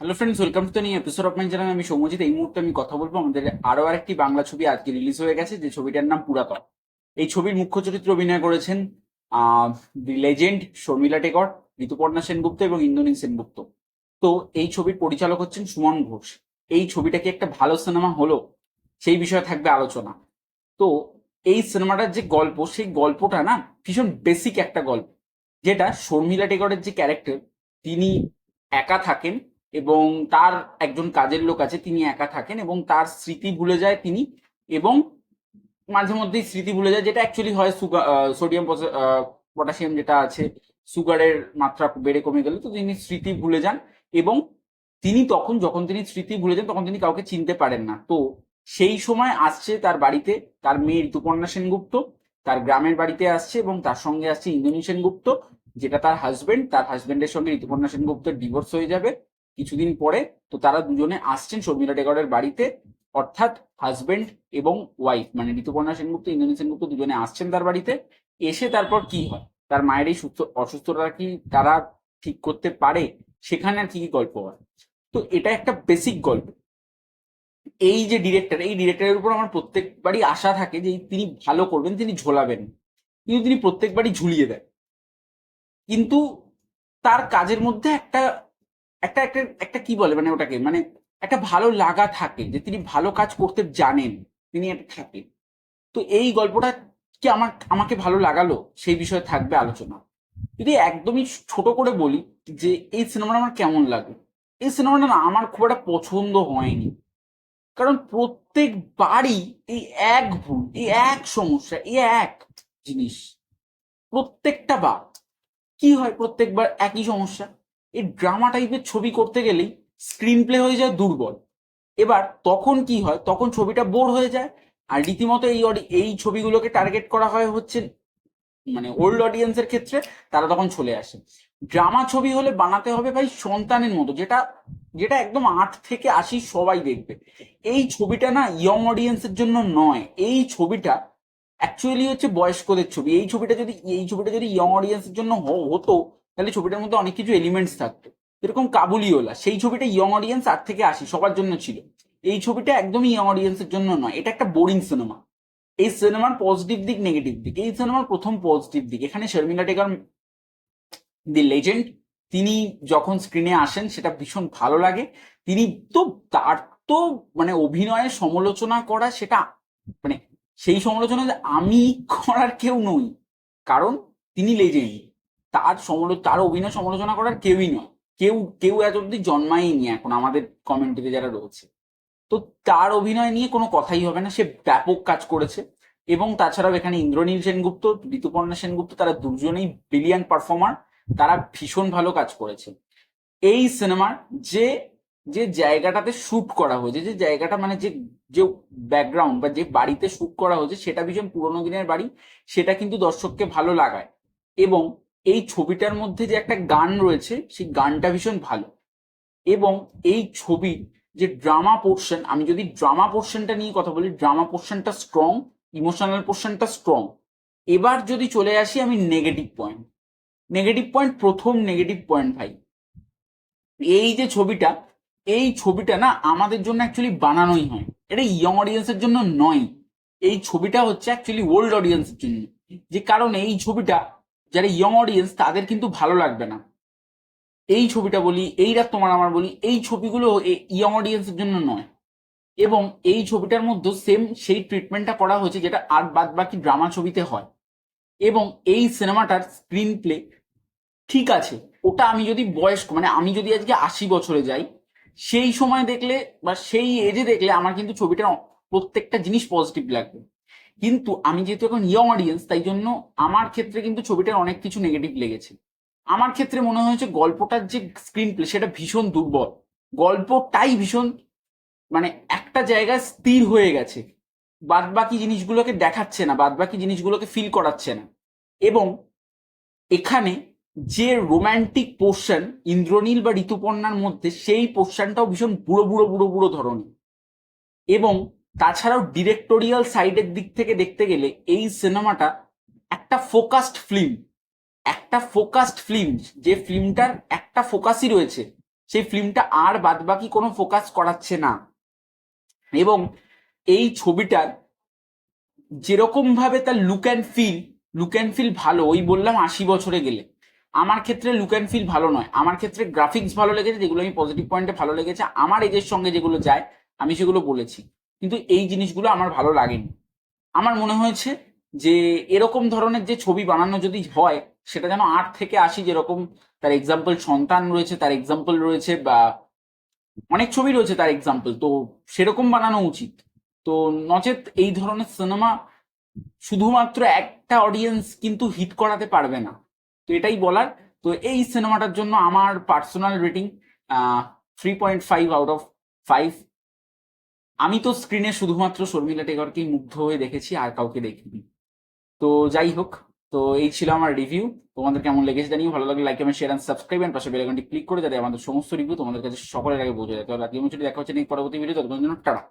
Hello friends welcome to the new episode of my channel আমি সৌমজিৎ এই মুহূর্তে আমি কথা বলব আমাদের আরও আরেকটি বাংলা ছবি আজকে রিলিজ হয়ে গেছে, যে ছবিটার নাম পুরাতন। এই ছবির মুখ্য চরিত্রে অভিনয় করেছেন দি লেজেন্ড শর্মিলা টেকর ঋতুপর্ণা সেনগুপ্ত এবং ইন্দ্রনীল সেনগুপ্ত। তো এই ছবির পরিচালক হচ্ছেন সুমন ঘোষ। এই ছবিটা কি একটা ভালো সিনেমা হলো? সেই বিষয়ে থাকবে আলোচনা। তো এই সিনেমাটার যে গল্প, সেই গল্পটা না ভীষণ বেসিক একটা গল্প, যেটা শর্মিলা টেকরের যে ক্যারেক্টার তিনি একা থাকেন এবং তার একজন কাজের লোক আছে, তিনি একা থাকেন এবং তার স্মৃতি ভুলে যায় তিনি এবং মাঝে মধ্যেই স্মৃতি ভুলে যায়, যেটা অ্যাকচুয়ালি হয় সুগার সোডিয়াম পটাশিয়াম যেটা আছে সুগারের মাত্রা বেড়ে কমে গেলে তো তিনি স্মৃতি ভুলে যান এবং তিনি তখন, যখন তিনি স্মৃতি ভুলে যান, তখন তিনি কাউকে চিনতে পারেন না। তো সেই সময় আসছে তার বাড়িতে, তার মেয়ে ঋতুপর্ণা সেনগুপ্ত, তার গ্রামের বাড়িতে আসছে এবং তার সঙ্গে আসছে ইন্দ্রনীল সেনগুপ্ত যেটা তার হাজবেন্ড তার হাজবেন্ডের সঙ্গে ঋতুপর্ণা সেনগুপ্তের ডিভোর্স হয়ে যাবে। কিছুদিন পরে তো তারা দুজনে আসছেন শর্মিলা টেগরের বাড়িতে। অর্থাৎ হাজবেন্ড এবং ওয়াইফ মানে ঋতুপর্ণা সেনগুপ্ত ইন্দ্রনীল সেনগুপ্ত দুজনে আসছেন তার বাড়িতে। এসে তারপর কি হয়? তার মায়ের এই সুস্থ, অসুস্থতা কি তারা ঠিক করতে পারে? সেখানে আর কি কি গল্প হয়? তো এটা একটা বেসিক গল্প। এই যে ডিরেক্টর এই ডিরেক্টরের উপর আমার প্রত্যেকবারই আশা থাকে যে তিনি ভালো করবেন, তিনি ঝোলাবেন। কিন্তু তিনি প্রত্যেকবারই ঝুলিয়ে দেন। কিন্তু তার কাজের মধ্যে একটা একটা একটা একটা কি বলে মানে ওটাকে? মানে একটা ভালো লাগা থাকে যে তিনি ভালো কাজ করতে জানেন, তিনি একটা থাকেন তো এই গল্পটা কি আমার, আমাকে ভালো লাগালো? সেই বিষয়ে থাকবে আলোচনা। যদি একদমই ছোট করে বলি যে এই সিনেমাটা আমার কেমন লাগে? এই সিনেমাটা না আমার খুব একটা পছন্দ হয়নি। কারণ প্রত্যেকবারই এই এক ভুল, এই এক সমস্যা, এই এক জিনিস, প্রত্যেকটা বার। কি হয় প্রত্যেকবার একই সমস্যা? এই ড্রামা টাইপের ছবি করতে গেলেই স্ক্রিন প্লে হয়ে যায় দুর্বল। এবার তখন কি হয়? তখন ছবিটা বোর হয়ে যায় আর রীতিমতো এই এই ছবিগুলোকে টার্গেট করা হয় হচ্ছে মানে ওল্ড অডিয়েন্সের ক্ষেত্রে, তারা তখন চলে আসে। ড্রামা ছবি হলে বানাতে হবে ভাই সন্তানের মতো, যেটা যেটা একদম আট থেকে আশি সবাই দেখবে। এই ছবিটা না ইয়ং অডিয়েন্সের জন্য নয়, এই ছবিটা অ্যাকচুয়ালি হচ্ছে বয়স্কদের ছবি। এই ছবিটা যদি, এই ছবিটা যদি ইয়ং অডিয়েন্সের জন্য হতো তাহলে ছবিটার মধ্যে অনেক কিছু এলিমেন্টস থাকতো। যেরকম কাবুলিওলা সেই ছবিটা ইয়ং অডিয়েন্স আট থেকে আসি, সবার জন্য ছিল। এই ছবিটা একদমই ইয়ং অডিয়েন্সের জন্য নয়, এটা একটা বোরিং সিনেমা এই সিনেমার পজিটিভ দিক নেগেটিভ দিক। এই সিনেমার প্রথম পজিটিভ দিক, এখানে শর্মিলা টেকার দি লেজেন্ড তিনি যখন স্ক্রিনে আসেন, সেটা ভীষণ ভালো লাগে। তিনি তো তার তো মানে অভিনয়ের সমালোচনা করা সেটা মানে সেই সমালোচনা আমি করার কেউ নই। কারণ তিনি লেজেন্ড তার সমালো তার অভিনয় সমালোচনা করার কেউই নয়। কেউ কেউ এত অব্দি জন্মায়নি এখন আমাদের কমেন্টে যারা রয়েছে। তো তার অভিনয় নিয়ে কোনো কথাই হবে না, সে ব্যাপক কাজ করেছে। এবং তাছাড়াও এখানে ইন্দ্রনীল সেনগুপ্ত, ঋতুপর্ণা সেনগুপ্ত, তারা দুজনেই ব্রিলিয়ান্ট পারফর্মার তারা ভীষণ ভালো কাজ করেছে। এই সিনেমার যে যে জায়গাটাতে শ্যুট করা হয়েছে, যে জায়গাটা মানে যে যে ব্যাকগ্রাউন্ড বা যে বাড়িতে শ্যুট করা হয়েছে, সেটা ভীষণ পুরোনো দিনের বাড়ি, সেটা কিন্তু দর্শককে ভালো লাগায়। এবং এই ছবিটার মধ্যে যে একটা গান রয়েছে, সেই গানটা ভীষণ ভালো। এবং এই ছবি যে ড্রামা পোর্শন, আমি যদি ড্রামা পোর্শনটা নিয়ে কথা বলি, ড্রামা পোর্শনটা স্ট্রং, ইমোশনাল পোর্শনটা স্ট্রং। এবার যদি চলে আসি আমি নেগেটিভ পয়েন্ট। নেগেটিভ পয়েন্ট প্রথম নেগেটিভ পয়েন্ট ভাই। এই যে ছবিটা, এই ছবিটা না আমাদের জন্য অ্যাকচুয়ালি বানানোই হয়। এটা ইয়ং অডিয়েন্সের জন্য নয়। এই ছবিটা হচ্ছে অ্যাকচুয়ালি ওল্ড অডিয়েন্সের জন্য। যে কারণে এই ছবিটা যারা ইয়ং অডিয়েন্স তাদের কিন্তু ভালো লাগবে না। এই ছবিটা বলি, এই রাত তোমার আমার বলি, এই ছবিগুলো ইয়ং অডিয়েন্সের জন্য নয়। এবং এই ছবিটার মধ্যে সেম সেই ট্রিটমেন্টটা করা হয়েছে যেটা আর বাদ বাকি ড্রামা ছবিতে হয়। এবং এই সিনেমাটার স্ক্রিন প্লে ঠিক আছে। ওটা আমি যদি বয়স্ক মানে আমি যদি আজকে আশি বছরে যাই, সেই সময় দেখলে বা সেই এজে দেখলে আমার কিন্তু ছবিটার প্রত্যেকটা জিনিস পজিটিভ লাগবে। কিন্তু আমি যেহেতু এখন ইয়ং অডিয়েন্স তাই জন্য আমার ক্ষেত্রে কিন্তু ছবিটার অনেক কিছু নেগেটিভ লেগেছে। আমার ক্ষেত্রে মনে হয়েছে গল্পটার যে স্ক্রিন প্লে সেটা ভীষণ দুর্বল। গল্পটাই ভীষণ মানে একটা জায়গায় স্থির হয়ে গেছে। বাদ বাকি জিনিসগুলোকে দেখাচ্ছে না বাদ বাকি জিনিসগুলোকে ফিল করাচ্ছে না। এবং এখানে যে রোমান্টিক পোর্শন ইন্দ্রনীল বা ঋতুপর্ণার মধ্যে, সেই পোর্শনটাও ভীষণ বুড়ো বুড়ো বুড়ো বুড়ো ধরনের। এবং তাছাড়াও ডিরেক্টোরিয়াল সাইডের দিক থেকে দেখতে গেলে এই সিনেমাটা একটা ফোকাসড ফিল্ম একটা ফোকাসড ফিল্ম যে ফিল্মটার একটা ফোকাসই রয়েছে, সেই ফিল্মটা আর বাদবাকি কোনো ফোকাস করাচ্ছে না। এবং এই ছবিটার যেরকম ভাবে তার look and feel look and feel ভালো, ওই বললাম আশি বছরে গেলে। আমার ক্ষেত্রে লুক অ্যান্ড ফিল ভালো নয়। আমার ক্ষেত্রে গ্রাফিক্স ভালো লেগেছে, যেগুলো আমি পজিটিভ পয়েন্টে ভালো লেগেছে। আমার এজের সঙ্গে যেগুলো যায়, আমি সেগুলো বলেছি। কিন্তু এই জিনিসগুলো আমার ভালো লাগেনি। আমার মনে হয়েছে যে এরকম ধরনের যে ছবি বানানো যদি হয়, সেটা যেন আট থেকে আশি যেরকম তার এক্সাম্পল সন্তান রয়েছে, তার এক্সাম্পল রয়েছে বা অনেক ছবি রয়েছে তার এক্সাম্পল তো সেরকম বানানো উচিত। তো নচেত এই ধরনের সিনেমা শুধুমাত্র একটা অডিয়েন্স কিন্তু হিট করাতে পারবে না। তো এটাই বলার। তো এই সিনেমাটার জন্য আমার personal rating three point five out of five আমি তো স্ক্রিনে শুধুমাত্র শর্মিলা টেগরকেই মুগ্ধ হয়ে দেখেছি, আর কাউকে দেখিনি। তো যাই হোক, তো এই ছিল আমার রিভিউ তোমাদের কেমন লেগেছে জানিও, ভালো লাগলে like comment share and subscribe and পাশে বেলাইকনটি ক্লিক করে যাতে আমাদের সমস্ত রিভিউ তোমাদের কাছে সকলের আগে বোঝা যায়। তো আজকে দেখা হচ্ছে নেই পরবর্তী ভিডিও ততক্ষণ জন্য টাটা।